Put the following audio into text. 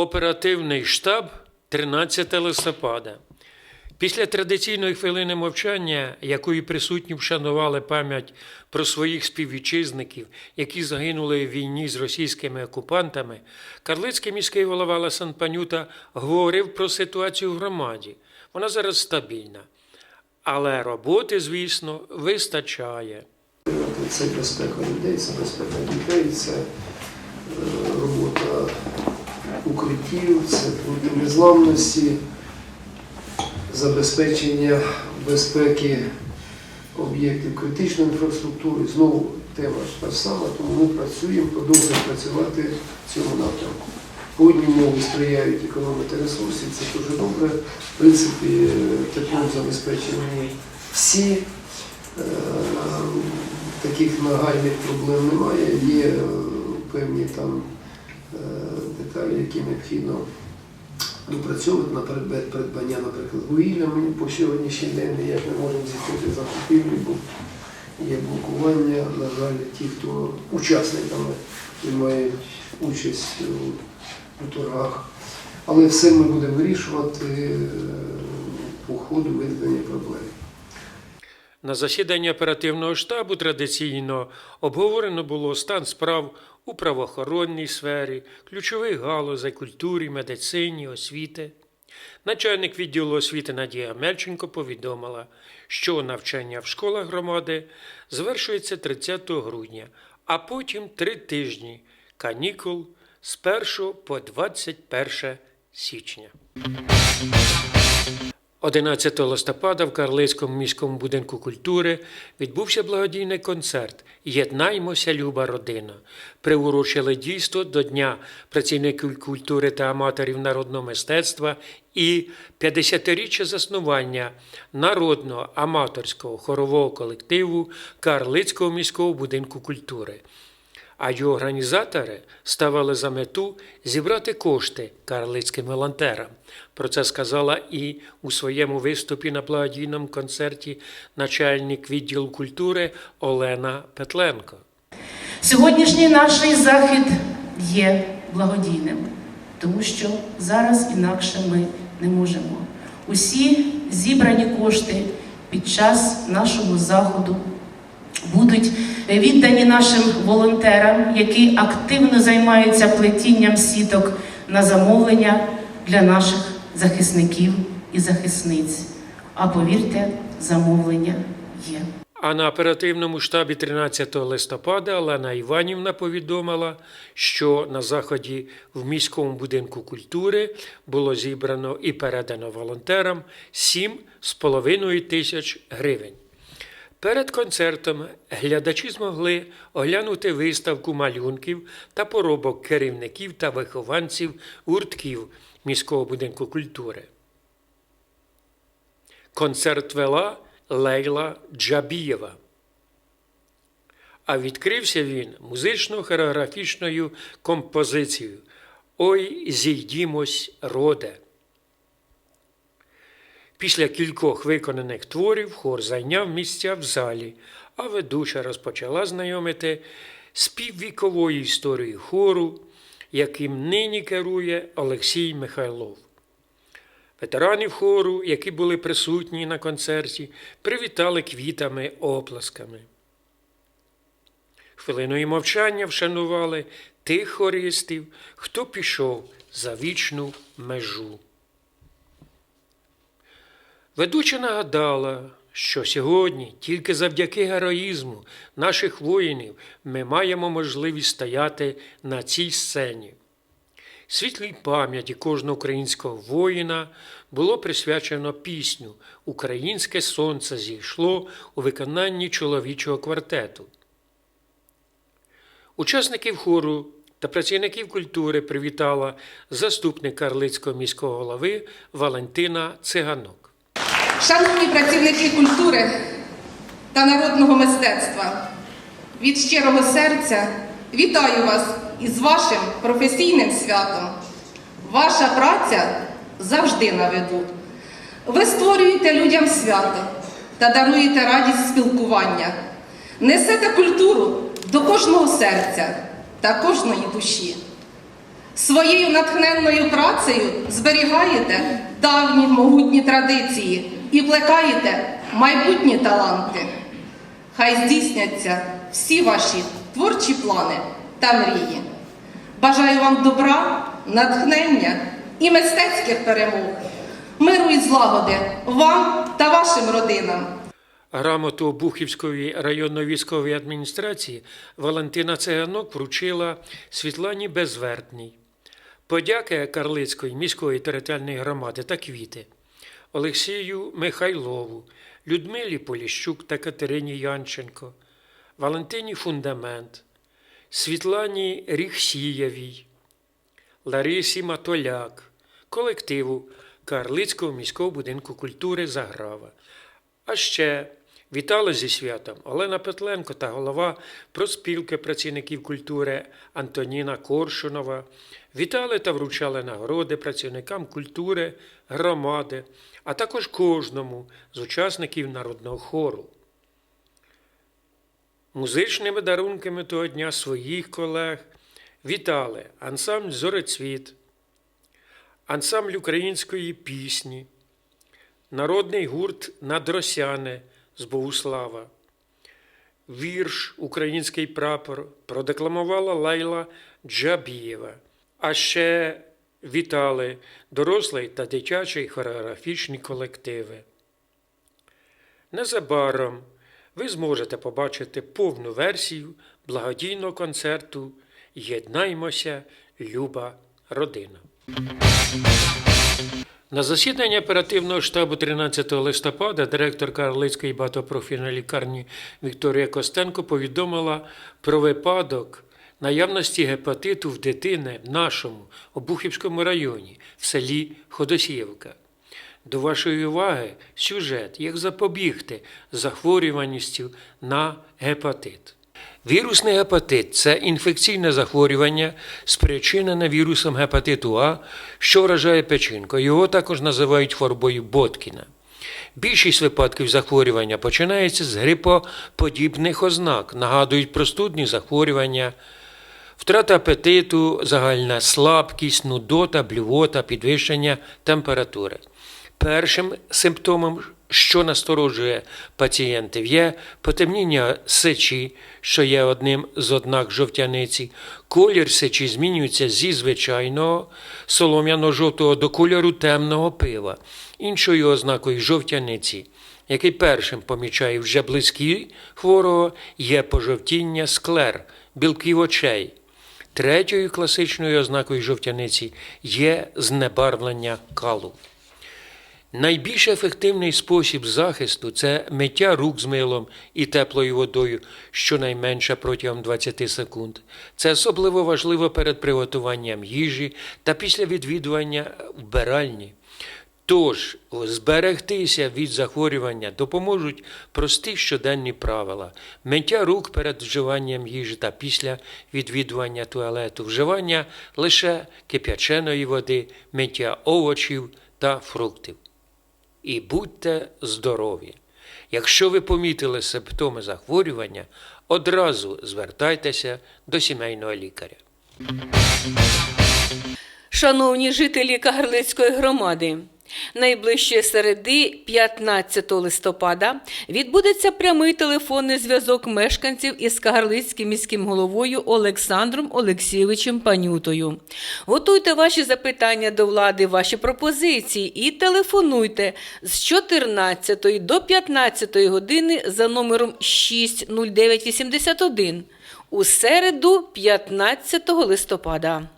Оперативний штаб 13 листопада. Після традиційної хвилини мовчання, якою присутні вшанували пам'ять про своїх співвітчизників, які загинули в війні з російськими окупантами, Карлицький міський голова Ласан Панюта говорив про ситуацію в громаді. Вона зараз стабільна. Але роботи, звісно, вистачає. Це безпека людей, це безпека дітей, це е, укриттів, це пункти незламності, забезпечення безпеки об'єктів критичної інфраструктури. Знову тема та сама, тому ми працюємо, продовжуємо працювати в цьому напрямку. Погодні умови сприяють економити ресурси, це дуже добре. В принципі, теплом забезпечені всі. Е, Таких нагальних проблем немає. Є е, певні там е, деталі, які необхідно допрацьовувати на придбання, наприклад, вугілля. Ми по сьогоднішній день ніяк не можемо зіткнути закупівлі, бо є блокування. На жаль, ті, хто учасниками приймають участь у, торгах. Але все ми будемо вирішувати е, по ходу виникнення проблем. На засіданні оперативного штабу традиційно обговорено було стан справ у правоохоронній сфері, ключових галузей культурі, медицині, освіти. Начальник відділу освіти Надія Мельченко повідомила, що навчання в школах громади завершується 30 грудня, а потім три тижні канікул з 1 по 21 січня. 11 листопада в Карлицькому міському будинку культури відбувся благодійний концерт Єднаймося, люба родина. Приурочили дійство до Дня працівників культури та аматорів народного мистецтва і 50-річчя заснування народного аматорського хорового колективу Карлицького міського будинку культури а його організатори ставили за мету зібрати кошти карлицьким волонтерам. Про це сказала і у своєму виступі на благодійному концерті начальник відділу культури Олена Петленко. Сьогоднішній наш захід є благодійним, тому що зараз інакше ми не можемо. Усі зібрані кошти під час нашого заходу будуть віддані нашим волонтерам, які активно займаються плетінням сіток на замовлення для наших захисників і захисниць. А повірте, замовлення є. А на оперативному штабі 13 листопада Олена Іванівна повідомила, що на заході в міському будинку культури було зібрано і передано волонтерам 7,5 тисяч гривень. Перед концертом глядачі змогли оглянути виставку малюнків та поробок керівників та вихованців гуртків міського будинку культури. Концерт вела Лейла Джабієва. А відкрився він музично-хореографічною композицією Ой, зійдімось, роде. Після кількох виконаних творів хор зайняв місця в залі, а ведуча розпочала знайомити з піввіковою історією хору, яким нині керує Олексій Михайлов. Ветеранів хору, які були присутні на концерті, привітали квітами оплесками. Хвилиною мовчання вшанували тих хористів, хто пішов за вічну межу. Ведуча нагадала, що сьогодні тільки завдяки героїзму наших воїнів ми маємо можливість стояти на цій сцені. Світлій пам'яті кожного українського воїна було присвячено пісню Українське сонце зійшло у виконанні чоловічого квартету. Учасників хору та працівників культури привітала заступник Карлицького міського голови Валентина Циганок. Шановні працівники культури та народного мистецтва, від щирого серця вітаю вас із вашим професійним святом. Ваша праця завжди на виду. Ви створюєте людям свято та даруєте радість спілкування, несете культуру до кожного серця та кожної душі. Своєю натхненною працею зберігаєте давні могутні традиції і плекаєте майбутні таланти. Хай здійсняться всі ваші творчі плани та мрії. Бажаю вам добра, натхнення і мистецьких перемог, миру і злагоди вам та вашим родинам. Грамоту Обухівської районної військової адміністрації Валентина Циганок вручила Світлані Безвертній. Подяки Карлицької міської територіальної громади та квіти Олексію Михайлову, Людмилі Поліщук та Катерині Янченко, Валентині Фундамент, Світлані Ріхсієвій, Ларисі Матоляк, колективу Карлицького міського будинку культури Заграва. А ще вітали зі святом Олена Петленко та голова проспілки працівників культури Антоніна Коршунова. Вітали та вручали нагороди працівникам культури, громади, а також кожному з учасників народного хору. Музичними дарунками того дня своїх колег вітали ансамбль Зорецвіт, ансамбль української пісні, народний гурт Надросяни з Богуслава. Вірш Український прапор продекламувала Лайла Джабієва. А ще вітали дорослий та дитячий хореографічні колективи. Незабаром ви зможете побачити повну версію благодійного концерту Єднаймося, люба родина. На засіданні оперативного штабу 13 листопада директор Карлицької багатопрофільної лікарні Вікторія Костенко повідомила про випадок наявності гепатиту в дитини в нашому Обухівському районі в селі Ходосіївка. До вашої уваги сюжет, як запобігти захворюваністю на гепатит. Вірусний гепатит це інфекційне захворювання, спричинене вірусом гепатиту А, що вражає печінку. Його також називають хворобою Боткіна. Більшість випадків захворювання починається з грипоподібних ознак, нагадують простудні захворювання, втрата апетиту, загальна слабкість, нудота, блювота, підвищення температури. Першим симптомом, що насторожує пацієнтів, є потемніння сечі, що є одним з ознак жовтяниці. Колір сечі змінюється зі звичайного солом'яно-жовтого до кольору темного пива. Іншою ознакою жовтяниці, який першим помічає вже близькі хворого, є пожовтіння склер, білків очей. Третьою класичною ознакою жовтяниці є знебарвлення калу. Найбільш ефективний спосіб захисту це миття рук з милом і теплою водою щонайменше протягом 20 секунд. Це особливо важливо перед приготуванням їжі та після відвідування вбиральні. Тож зберегтися від захворювання допоможуть прості щоденні правила: миття рук перед вживанням їжі та після відвідування туалету, вживання лише кип'яченої води, миття овочів та фруктів. І будьте здорові! Якщо ви помітили симптоми захворювання, одразу звертайтеся до сімейного лікаря. Шановні жителі Кагарлицької громади, найближчої середи, 15 листопада, відбудеться прямий телефонний зв'язок мешканців із Кагарлицьким міським головою Олександром Олексійовичем Панютою. Готуйте ваші запитання до влади, ваші пропозиції і телефонуйте з 14 до 15 години за номером 60981 у середу 15 листопада.